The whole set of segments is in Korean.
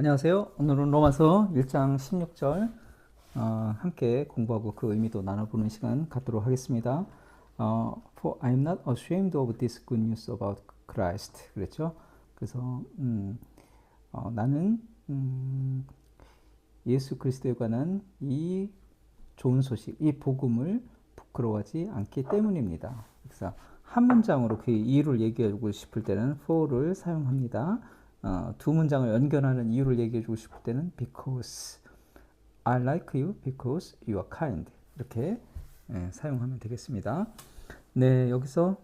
안녕하세요. 오늘은 로마서 1장 16절 어, 함께 공부하고 그 의미도 나눠보는 시간 갖도록 하겠습니다. 어, For I am not ashamed of this good news about Christ. 그랬죠. 그래서 음, 어, 나는 음, 예수 그리스도에 관한 이 좋은 소식, 이 복음을 부끄러워하지 않기 때문입니다. 그래서 한 문장으로 그 이유를 얘기하고 싶을 때는 for를 사용합니다. 어, 두 문장을 연결하는 이유를 얘기해주고 싶을 때는 because I like you because you are kind 이렇게 예, 사용하면 되겠습니다. 네 여기서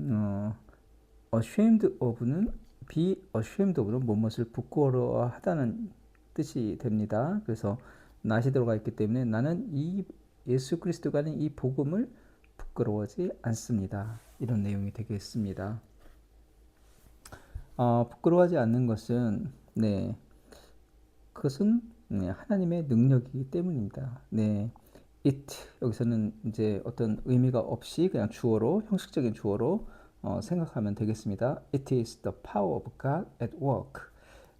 어, ashamed of는 be ashamed of는 무엇을 부끄러워하다는 뜻이 됩니다. 그래서 not이 들어가 있기 때문에 나는 이 예수 그리스도가 하는 이 복음을 부끄러워하지 않습니다. 이런 내용이 되겠습니다. 어, 부끄러워하지 않는 것은 네 그것은 네, 하나님의 능력이기 때문입니다. 네, it 여기서는 이제 어떤 의미가 없이 그냥 주어로 형식적인 주어로 어, 생각하면 되겠습니다. It is the power of God at work.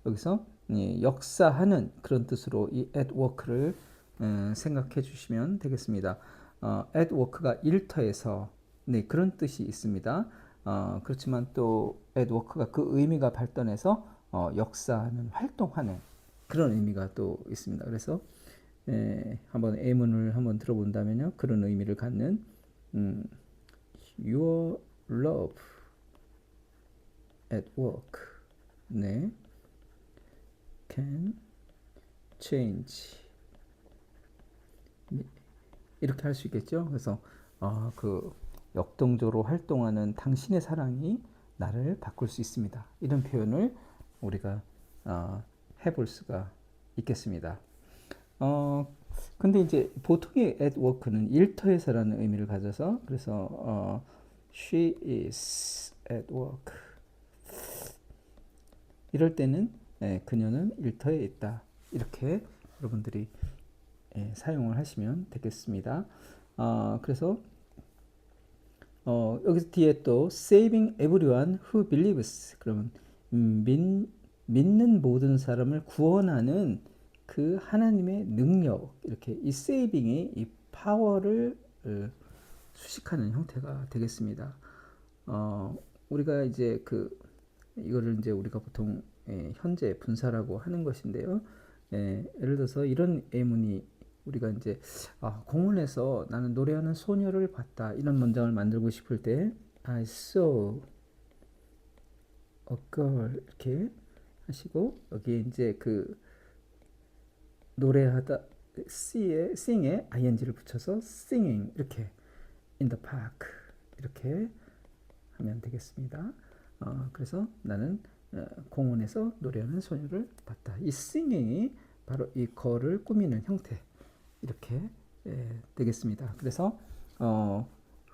여기서 예, 역사하는 그런 뜻으로 이 at work를 음, 생각해 주시면 되겠습니다. 어, at work가 일터에서 네, 그런 뜻이 있습니다. 어, 그렇지만 또 에드워크가 그 의미가 발전해서 어, 역사하는 활동하는 그런 의미가 또 있습니다. 그래서 에, 한번 예문을 한번 들어본다면요. 그런 의미를 갖는 음, Your love at work 네. Can change. 이렇게 할 수 있겠죠. 그래서 어, 그 역동적으로 활동하는 당신의 사랑이 나를 바꿀 수 있습니다. 이런 표현을 우리가 어, 해볼 수가 있겠습니다. 어, 근데 이제 보통의 at work는 일터에서라는 의미를 가져서 그래서 어, she is at work 이럴 때는 예, 그녀는 일터에 있다 이렇게 여러분들이 예, 사용을 하시면 되겠습니다. 어, 그래서 어, 여기 뒤에 또 saving everyone who believes 그러면 음, 믿, 믿는 모든 사람을 구원하는 그 하나님의 능력 이렇게 이 saving이 이 파워를 어, 수식하는 형태가 되겠습니다. 어, 우리가 이제 그 이거를 이제 우리가 보통 예, 현재 분사라고 하는 것인데요. 예, 예를 들어서 이런 예문이 우리가 이제 아, 공원에서 나는 노래하는 소녀를 봤다 이런 문장을 만들고 싶을 때 I saw a girl 이렇게 하시고 여기에 이제 그 노래하다 C에 sing에 ing를 붙여서 singing 이렇게 in the park 이렇게 하면 되겠습니다. 어, 그래서 나는 어, 공원에서 노래하는 소녀를 봤다. 이 singing이 바로 이 거를 꾸미는 형태. 이렇게 예, 되겠습니다. 그래서 어,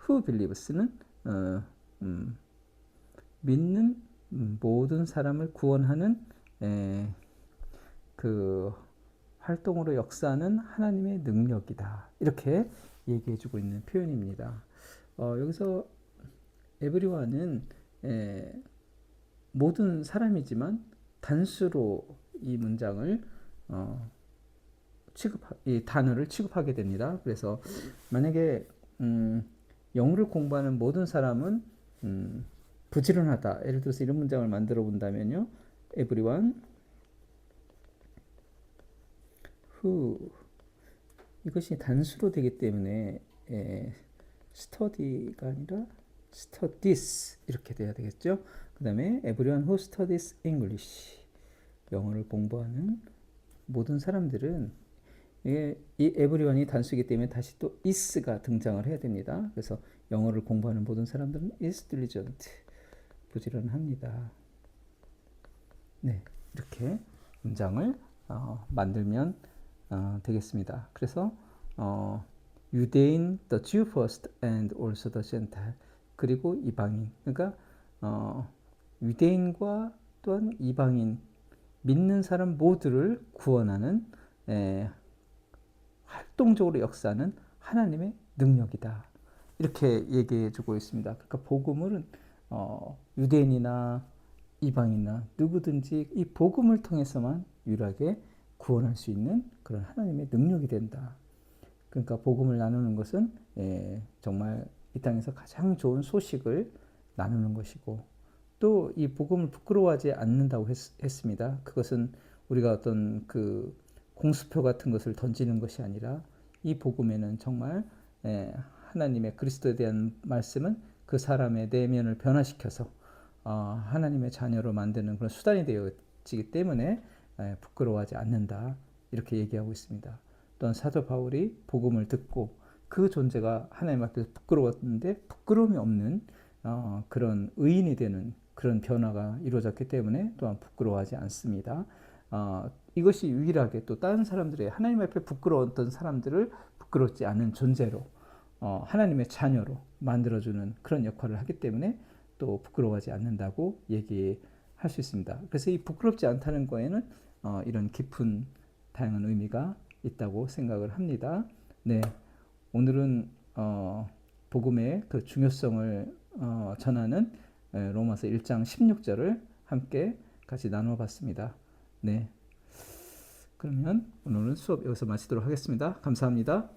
who believes는 어, 음, 믿는 모든 사람을 구원하는 예, 그 활동으로 역사하는 하나님의 능력이다. 이렇게 얘기해주고 있는 표현입니다. 어, 여기서 에브리와는 예, 모든 사람이지만 단수로 이 문장을 어, 취급 이 단어를 취급하게 됩니다. 그래서 만약에 음, 영어를 공부하는 모든 사람은 음, 부지런하다. 예를 들어서 이런 문장을 만들어 본다면요. everyone who 이것이 단수로 되기 때문에 에, study가 아니라 studies 이렇게 돼야 되겠죠. 그 다음에 everyone who studies English 영어를 공부하는 모든 사람들은 이 에브리원이 단수이기 때문에 다시 또 is가 등장을 해야 됩니다. 그래서 영어를 공부하는 모든 사람들은 is diligent, 부지런합니다. 네, 이렇게 문장을 어, 만들면 어, 되겠습니다. 그래서 어, 유대인, the Jew first, and also the Gentile. 그리고 이방인. 그러니까 어, 유대인과 또한 이방인 믿는 사람 모두를 구원하는 에, 활동적으로 역사하는 하나님의 능력이다. 이렇게 얘기해 주고 있습니다. 그러니까 복음은 어, 유대인이나 이방이나 누구든지 이 복음을 통해서만 유일하게 구원할 수 있는 그런 하나님의 능력이 된다. 그러니까 복음을 나누는 것은 예, 정말 이 땅에서 가장 좋은 소식을 나누는 것이고 또 이 복음을 부끄러워하지 않는다고 했, 습니다 그것은 우리가 어떤 그 공수표 같은 것을 던지는 것이 아니라 이 복음에는 정말 예, 하나님의 그리스도에 대한 말씀은 그 사람의 내면을 변화시켜서 어, 하나님의 자녀로 만드는 그런 수단이 되어지기 때문에 예, 부끄러워하지 않는다 이렇게 얘기하고 있습니다. 또한 사도 바울이 복음을 듣고 그 존재가 하나님 앞에서 부끄러웠는데 부끄러움이 없는 어, 그런 의인이 되는 그런 변화가 이루어졌기 때문에 또한 부끄러워하지 않습니다. 어, 이것이 유일하게 또 다른 사람들의 하나님 앞에 부끄러웠던 사람들을 부끄럽지 않은 존재로 어, 하나님의 자녀로 만들어주는 그런 역할을 하기 때문에 또 부끄러워하지 않는다고 얘기할 수 있습니다. 그래서 이 부끄럽지 않다는 거에는 어, 이런 깊은 다양한 의미가 있다고 생각을 합니다. 네, 오늘은 어, 복음의 그 중요성을 어, 전하는 에, 로마서 1장 16절을 함께 같이 나눠봤습니다. 네, 그러면 오늘은 수업 여기서 마치도록 하겠습니다. 감사합니다.